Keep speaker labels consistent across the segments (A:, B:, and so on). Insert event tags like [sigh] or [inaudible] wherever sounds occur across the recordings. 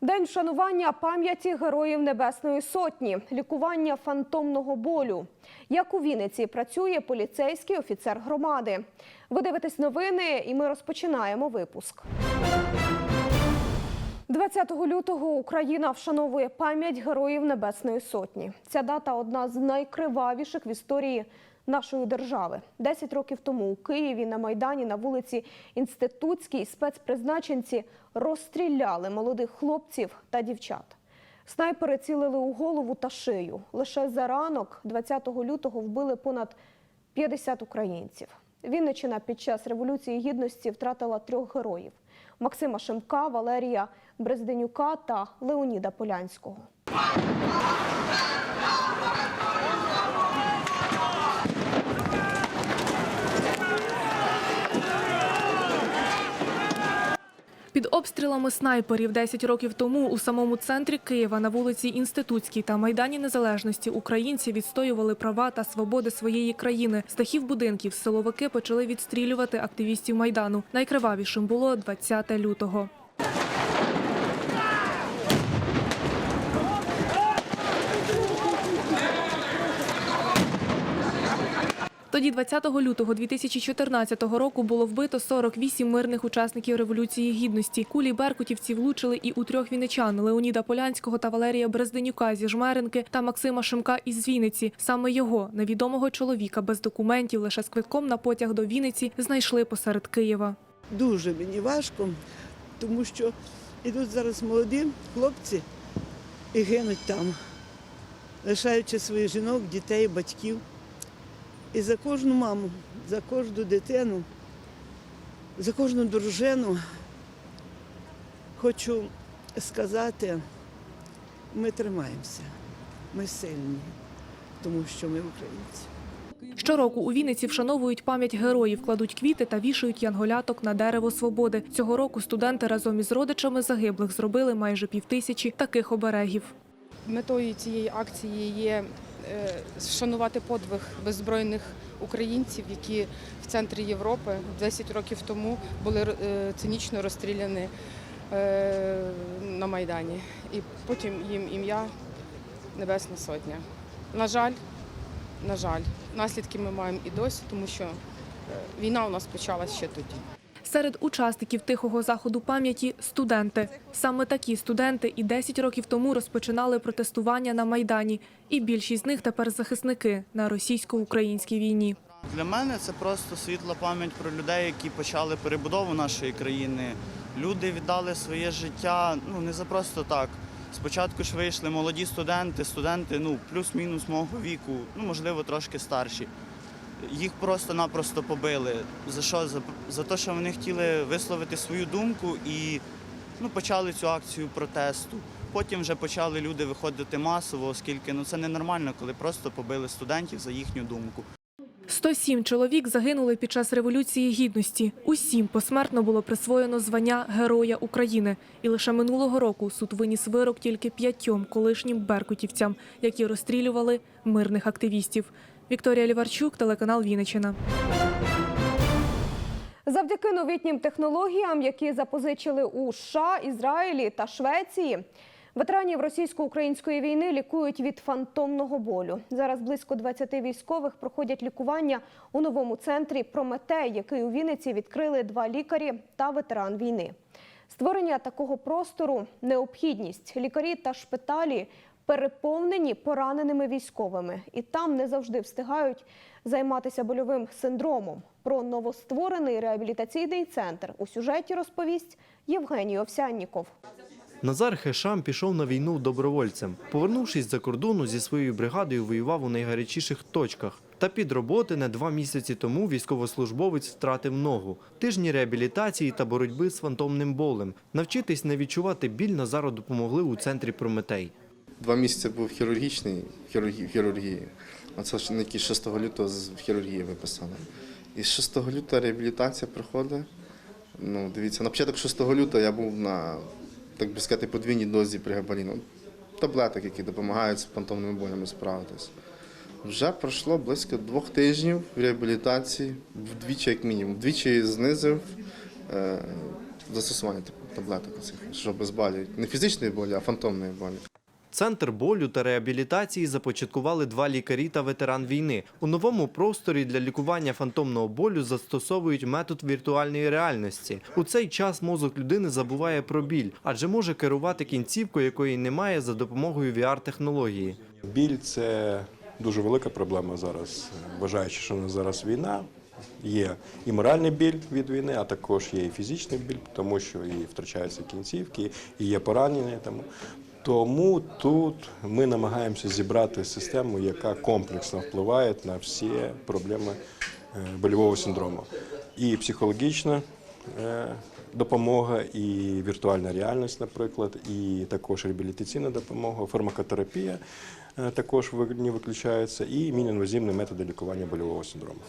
A: День вшанування пам'яті героїв Небесної Сотні, лікування фантомного болю. Як у Вінниці працює поліцейський офіцер громади. Ви дивитесь новини, і ми розпочинаємо випуск. 20 лютого Україна вшановує пам'ять героїв Небесної Сотні. Ця дата одна з найкривавіших в історії нашої держави. Десять років тому у Києві на Майдані на вулиці Інститутській спецпризначенці розстріляли молодих хлопців та дівчат. Снайпери цілили у голову та шию. Лише за ранок, 20 лютого, вбили понад 50 українців. Вінниччина під час Революції Гідності втратила трьох героїв: Максима Шемка, Валерія Брезденюка та Леоніда Полянського.
B: Під обстрілами снайперів 10 років тому у самому центрі Києва на вулиці Інститутській та Майдані Незалежності українці відстоювали права та свободи своєї країни. З дахів будинків силовики почали відстрілювати активістів Майдану. Найкривавішим було 20 лютого. Тоді, 20 лютого 2014 року, було вбито 48 мирних учасників Революції Гідності. Кулі беркутівці влучили і у трьох вінничан – Леоніда Полянського та Валерія Брезденюка зі Жмеринки та Максима Шимка із Вінниці. Саме його, невідомого чоловіка без документів, лише з квитком на потяг до Вінниці, знайшли посеред Києва.
C: Дуже мені важко, тому що йдуть зараз молоді хлопці і гинуть там, лишаючи своїх жінок, дітей, батьків. І за кожну маму, за кожну дитину, за кожну дружину хочу сказати, ми тримаємося, ми сильні, тому що ми українці.
B: Щороку у Вінниці вшановують пам'ять героїв, кладуть квіти та вішають янголяток на дерево свободи. Цього року студенти разом із родичами загиблих зробили майже півтисячі таких оберегів.
D: Метою цієї акції є е, вшанувати подвиг беззбройних українців, які в центрі Європи 10 років тому були е, цинічно розстріляні е, на Майдані. І потім їм ім'я Небесна Сотня. На жаль, на жаль, наслідки ми маємо і досі, тому що війна у нас почалась ще тоді.
B: Серед учасників тихого заходу пам'яті студенти. Саме такі студенти і 10 років тому розпочинали протестування на Майдані. І більшість з них тепер захисники на російсько-українській війні.
E: Для мене це просто світла пам'ять про людей, які почали перебудову нашої країни. Люди віддали своє життя ну не за просто так. Спочатку ж вийшли молоді студенти, студенти ну плюс-мінус мого віку, ну можливо трошки старші. Їх просто-напросто побили. За що? За, за те, що вони хотіли висловити свою думку і ну, почали цю акцію протесту. Потім вже почали люди виходити масово, оскільки ну це ненормально, коли просто побили студентів за їхню думку.
B: 107 чоловік загинули під час Революції Гідності. Усім посмертно було присвоєно звання Героя України. І лише минулого року суд виніс вирок тільки п'ятьом колишнім беркутівцям, які розстрілювали мирних активістів. Вікторія Ліварчук, телеканал Вінниччина.
A: Завдяки новітнім технологіям, які запозичили у США, Ізраїлі та Швеції, ветеранів російсько-української війни лікують від фантомного болю. Зараз близько 20 військових проходять лікування у новому центрі Прометей, який у Вінниці відкрили два лікарі та ветеран війни. Створення такого простору необхідність. Лікарі та шпиталі переповнені пораненими військовими, і там не завжди встигають займатися больовим синдромом. Про новостворений реабілітаційний центр у сюжеті розповість Євгеній Овсянніков.
F: Назар Хешам пішов на війну добровольцем. Повернувшись за кордону зі своєю бригадою, воював у найгарячіших точках. Та під роботи на два місяці тому військовослужбовець втратив ногу. Тижні реабілітації та боротьби з фантомним болем. Навчитись не відчувати біль Назару допомогли у центрі Прометей.
G: Два місяці був хірургічний хірургі, хірургії. А це ж які 6 лютого з хірургії виписали. І з 6 лютого реабілітація проходить. Ну, дивіться, на початок 6 лютого я був на, так би сказати, подвійній дозі пригабаліну. таблеток, які допомагають з фантомними болями справитись. Вже пройшло близько двох тижнів реабілітації, вдвічі, як мінімум, вдвічі знизив е, застосування таблеток цих, що безболюють. Не фізичної болі, а фантомної болі.
F: Центр болю та реабілітації започаткували два лікарі та ветеран війни. У новому просторі для лікування фантомного болю застосовують метод віртуальної реальності. У цей час мозок людини забуває про біль, адже може керувати кінцівкою, якої немає за допомогою VR-технології.
H: Біль це дуже велика проблема зараз, вважаючи, що у нас зараз війна. Є і моральний біль від війни, а також є і фізичний біль, тому що і втрачаються кінцівки, і є поранення. Тому, тому тут ми намагаємося зібрати систему, яка комплексно впливає на всі проблеми е, больового синдрому. І психологічна е, допомога, і віртуальна реальність, наприклад, і також реабілітаційна допомога, фармакотерапія е, також не виключається, і мінінвазивні методи лікування больового синдрому.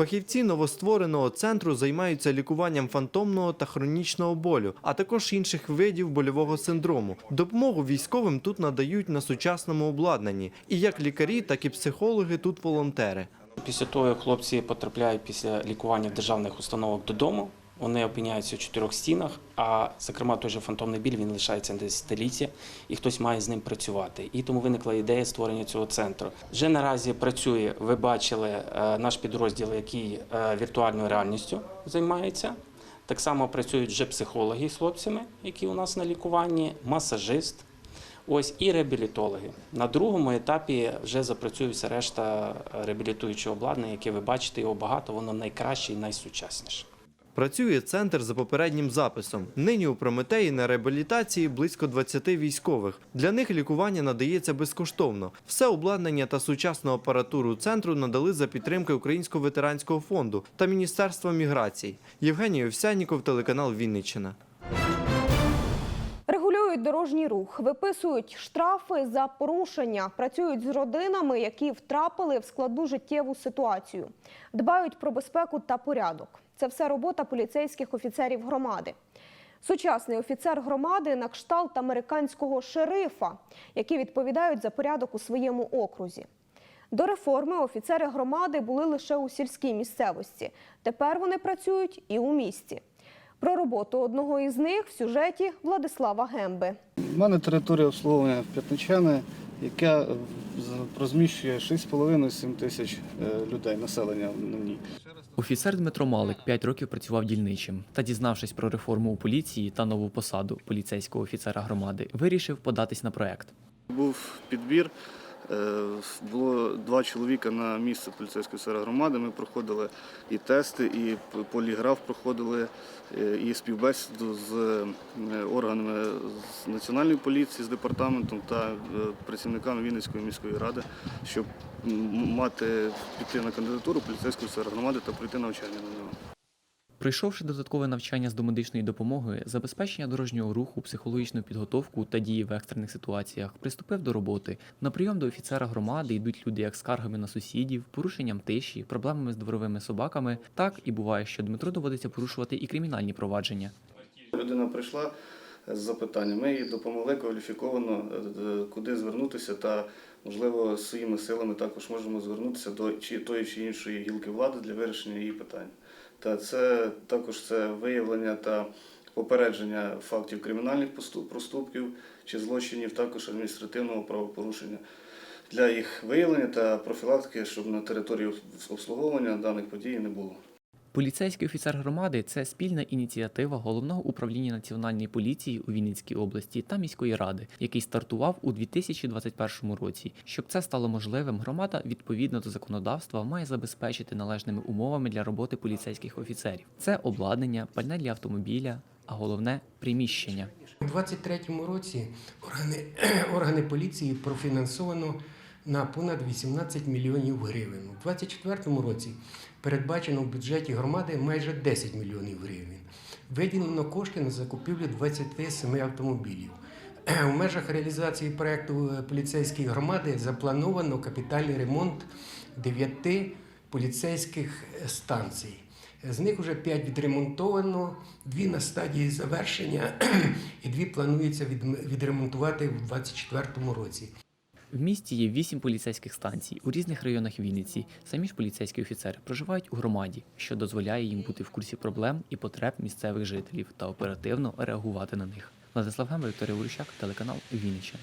F: Фахівці новоствореного центру займаються лікуванням фантомного та хронічного болю, а також інших видів больового синдрому. Допомогу військовим тут надають на сучасному обладнанні. І як лікарі, так і психологи тут волонтери.
I: Після того, як хлопці потрапляють після лікування в державних установок додому, вони опиняються у чотирьох стінах, а зокрема той же фантомний біль він лишається десятиліття, і хтось має з ним працювати. І тому виникла ідея створення цього центру. Вже наразі працює, ви бачили е, наш підрозділ, який е, віртуальною реальністю займається. Так само працюють вже психологи з хлопцями, які у нас на лікуванні, масажист. Ось і реабілітологи. На другому етапі вже запрацює решта е, реабілітуючого обладнання, яке ви бачите, його багато, воно найкраще і найсучасніше.
F: Працює центр за попереднім записом. Нині у Прометеї на реабілітації близько 20 військових. Для них лікування надається безкоштовно. Все обладнання та сучасну апаратуру центру надали за підтримки Українського ветеранського фонду та Міністерства міграцій. Євгеній Овсянніков, телеканал Вінниччина.
A: Регулюють дорожній рух, виписують штрафи за порушення, працюють з родинами, які втрапили в складну життєву ситуацію, дбають про безпеку та порядок. Це все робота поліцейських офіцерів громади. Сучасний офіцер громади на кшталт американського шерифа, які відповідають за порядок у своєму окрузі. До реформи офіцери громади були лише у сільській місцевості. Тепер вони працюють і у місті. Про роботу одного із них в сюжеті Владислава Гемби.
J: У мене територія обслуговування П'ятничани, яка е, розміщує 6,5-7 тисяч е, людей, населення на ній.
K: Офіцер Дмитро Малик 5 років працював дільничим та, дізнавшись про реформу у поліції та нову посаду поліцейського офіцера громади, вирішив податись на проект.
J: Був підбір. Е, Було два чоловіка на місце поліцейської офіцера громади. Ми проходили і тести, і поліграф проходили, е, і співбесіду з е, органами з національної поліції, з департаментом та працівниками Вінницької міської ради, щоб мати піти на кандидатуру поліцейського офіцера громади та пройти навчання на нього.
K: Пройшовши додаткове навчання з домедичної допомоги, забезпечення дорожнього руху, психологічну підготовку та дії в екстрених ситуаціях, приступив до роботи. На прийом до офіцера громади йдуть люди як скаргами на сусідів, порушенням тиші, проблемами з дворовими собаками. Так і буває, що Дмитру доводиться порушувати і кримінальні провадження.
J: Людина прийшла з запитанням. Ми їй допомогли кваліфіковано, е, е, куди звернутися, та можливо своїми силами також можемо звернутися до чи тої чи іншої гілки влади для вирішення її питань. Та це також це виявлення та попередження фактів кримінальних проступків чи злочинів, також адміністративного правопорушення. Для їх виявлення та профілактики, щоб на території обслуговування даних подій не було.
K: Поліцейський офіцер громади це спільна ініціатива головного управління національної поліції у Вінницькій області та міської ради, який стартував у 2021 році. Щоб це стало можливим, громада відповідно до законодавства має забезпечити належними умовами для роботи поліцейських офіцерів. Це обладнання, пальне для автомобіля, а головне приміщення.
L: У 2023 році органи, [clears throat] органи поліції профінансовано на понад 18 мільйонів гривень. У 2024 році передбачено в бюджеті громади майже 10 мільйонів гривень. Виділено кошти на закупівлю 27 автомобілів. У межах реалізації проекту е, поліцейської громади заплановано капітальний ремонт 9 поліцейських е, станцій. З них вже 5 відремонтовано, дві на стадії завершення, і дві планується відремонтувати в 2024 році.
K: В місті є вісім поліцейських станцій у різних районах Вінниці. Самі ж поліцейські офіцери проживають у громаді, що дозволяє їм бути в курсі проблем і потреб місцевих жителів та оперативно реагувати на них. Владислав Гемба, Вікторія Ворущак, телеканал Вінниччина.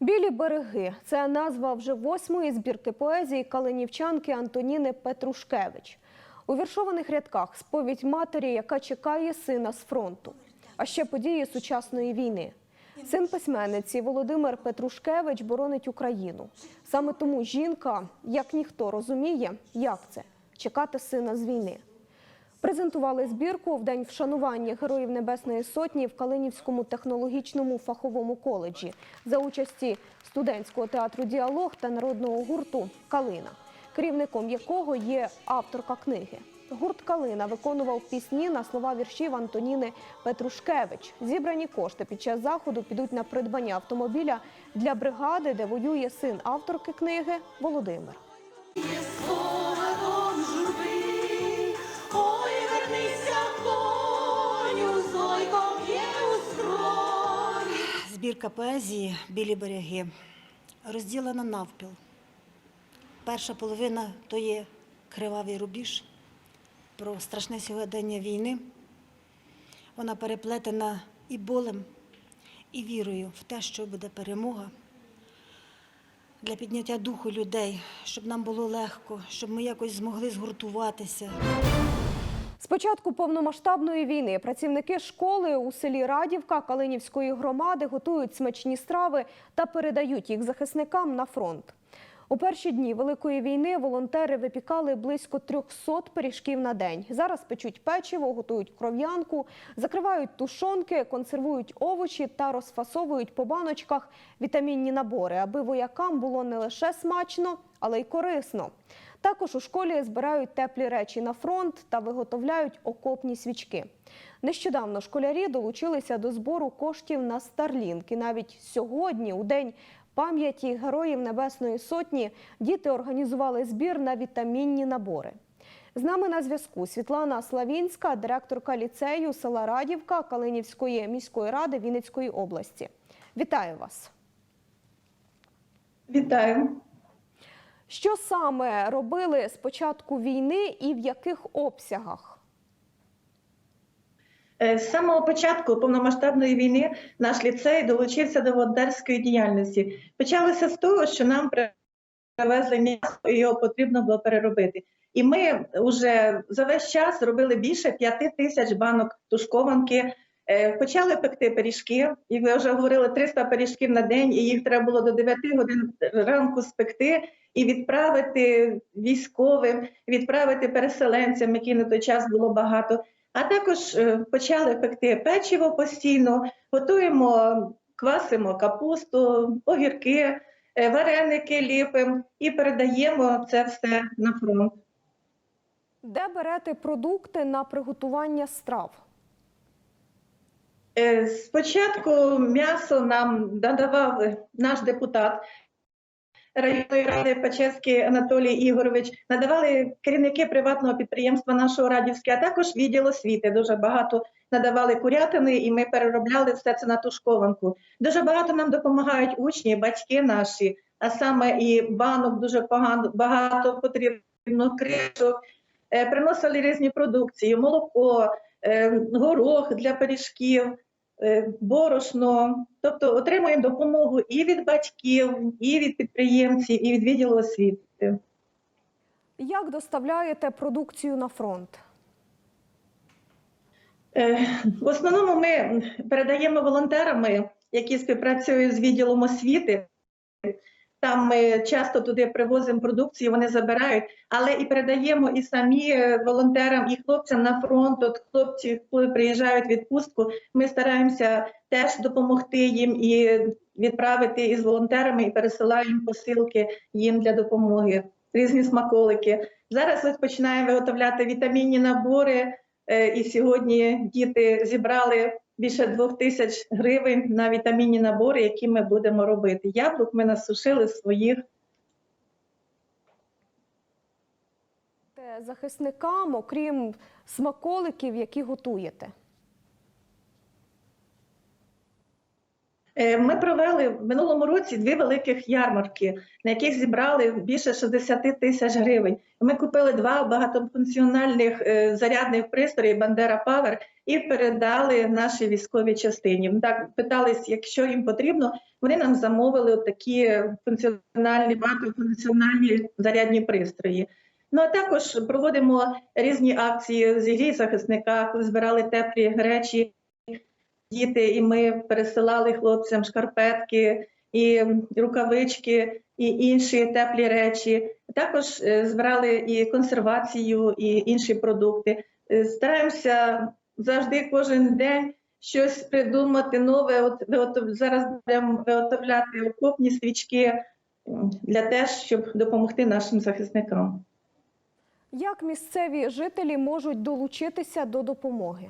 A: Білі береги це назва вже восьмої збірки поезії калинівчанки Антоніни Петрушкевич. У віршованих рядках сповідь матері, яка чекає сина з фронту, а ще події сучасної війни. Син письменниці Володимир Петрушкевич боронить Україну. Саме тому жінка, як ніхто, розуміє, як це чекати сина з війни. Презентували збірку в день вшанування Героїв Небесної Сотні в Калинівському технологічному фаховому коледжі за участі студентського театру Діалог та народного гурту Калина, керівником якого є авторка книги. Гурт Калина виконував пісні на слова віршів Антоніни Петрушкевич. Зібрані кошти під час заходу підуть на придбання автомобіля для бригади, де воює син авторки книги Володимир.
M: Збірка поезії Білі береги розділена навпіл. Перша половина то є кривавий рубіж про страшне сьогодення війни. Вона переплетена і болем, і вірою в те, що буде перемога. Для підняття духу людей, щоб нам було легко, щоб ми якось змогли згуртуватися.
A: З початку повномасштабної війни працівники школи у селі Радівка Калинівської громади готують смачні страви та передають їх захисникам на фронт. У перші дні Великої війни волонтери випікали близько 300 пиріжків на день. Зараз печуть печиво, готують кров'янку, закривають тушонки, консервують овочі та розфасовують по баночках вітамінні набори, аби воякам було не лише смачно, але й корисно. Також у школі збирають теплі речі на фронт та виготовляють окопні свічки. Нещодавно школярі долучилися до збору коштів на Старлінк. І навіть сьогодні, у день пам'яті Героїв Небесної Сотні, діти організували збір на вітамінні набори. З нами на зв'язку Світлана Славінська, директорка ліцею села Радівка Калинівської міської ради Вінницької області. Вітаю вас!
N: Вітаю.
A: Що саме робили з початку війни і в яких обсягах?
N: Е, З самого початку повномасштабної війни наш ліцей долучився до волонтерської діяльності. Почалося з того, що нам привезли м'ясо, і його потрібно було переробити. І ми вже за весь час зробили більше п'яти тисяч банок тушкованки. Е, Почали пекти пиріжки, і ви вже говорили 300 пиріжків на день, і їх треба було до 9 годин ранку спекти і відправити військовим, відправити переселенцям, які на той час було багато. А також е, почали пекти печиво постійно, готуємо, квасимо капусту, огірки, е, вареники ліпимо і передаємо це все на фронт.
A: Де берете продукти на приготування страв?
N: Е, Спочатку м'ясо нам надавав наш депутат районної ради Печерський Анатолій Ігорович, надавали керівники приватного підприємства нашого Радівське, а також відділ освіти. Дуже багато надавали курятини, і ми переробляли все це на тушкованку. Дуже багато нам допомагають учні, батьки наші, а саме і банок дуже погано багато потрібно кришок. Е, Приносили різні продукції, молоко, е, горох для пиріжків, борошно. Тобто отримуємо допомогу і від батьків, і від підприємців, і від відділу освіти.
A: Як доставляєте продукцію на фронт?
N: Е, В основному ми передаємо волонтерами, які співпрацюють з відділом освіти. Там ми часто туди привозимо продукцію, вони забирають, але і передаємо і самі е, волонтерам, і хлопцям на фронт. От хлопці, коли приїжджають в відпустку, ми стараємося теж допомогти їм і відправити із волонтерами, і пересилаємо посилки їм для допомоги. Різні смаколики. Зараз ось починаємо виготовляти вітамінні набори. Е, І сьогодні діти зібрали більше двох тисяч гривень на вітамінні набори, які ми будемо робити. Яблук ми насушили своїх.
A: захисникам, окрім смаколиків, які готуєте?
N: Ми провели в минулому році дві великих ярмарки, на яких зібрали більше 60 тисяч гривень. Ми купили два багатофункціональних е, зарядних пристрої Бандера Павер і передали нашій військовій частині. Так питались, якщо їм потрібно, вони нам замовили такі функціональні багатофункціональні зарядні пристрої. Ну а також проводимо різні акції з грій захисника, коли збирали теплі речі діти, і ми пересилали хлопцям шкарпетки, і рукавички, і інші теплі речі. Також е, збирали і консервацію, і інші продукти. Е, Стараємося завжди кожен день щось придумати нове. От виготов- зараз будемо виготовляти окопні свічки для те, щоб допомогти нашим захисникам.
A: Як місцеві жителі можуть долучитися до допомоги?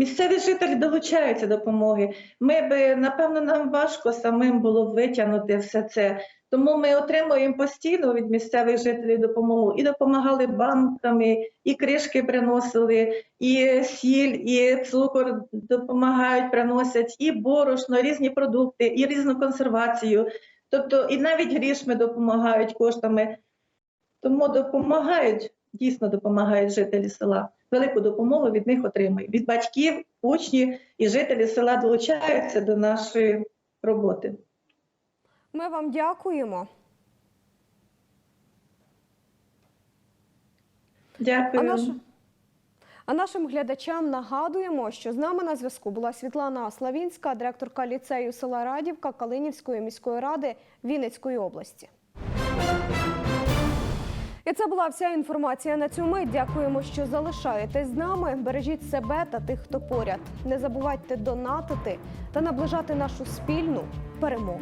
N: Місцеві жителі долучаються до допомоги. Ми би, напевно, нам важко самим було витягнути все це. Тому ми отримуємо постійно від місцевих жителів допомогу і допомагали банками, і кришки приносили, і сіль, і цукор допомагають, приносять, і борошно, різні продукти, і різну консервацію. Тобто, і навіть грішми допомагають коштами. Тому допомагають, дійсно допомагають жителі села. Велику допомогу від них отримують. Від батьків, учні і жителі села долучаються до нашої роботи.
A: Ми вам дякуємо.
N: Дякую.
A: А, наш... а нашим глядачам нагадуємо, що з нами на зв'язку була Світлана Славінська, директорка ліцею села Радівка Калинівської міської ради Вінницької області. І це була вся інформація на цю мить. Дякуємо, що залишаєтесь з нами. Бережіть себе та тих, хто поряд. Не забувайте донатити та наближати нашу спільну перемогу.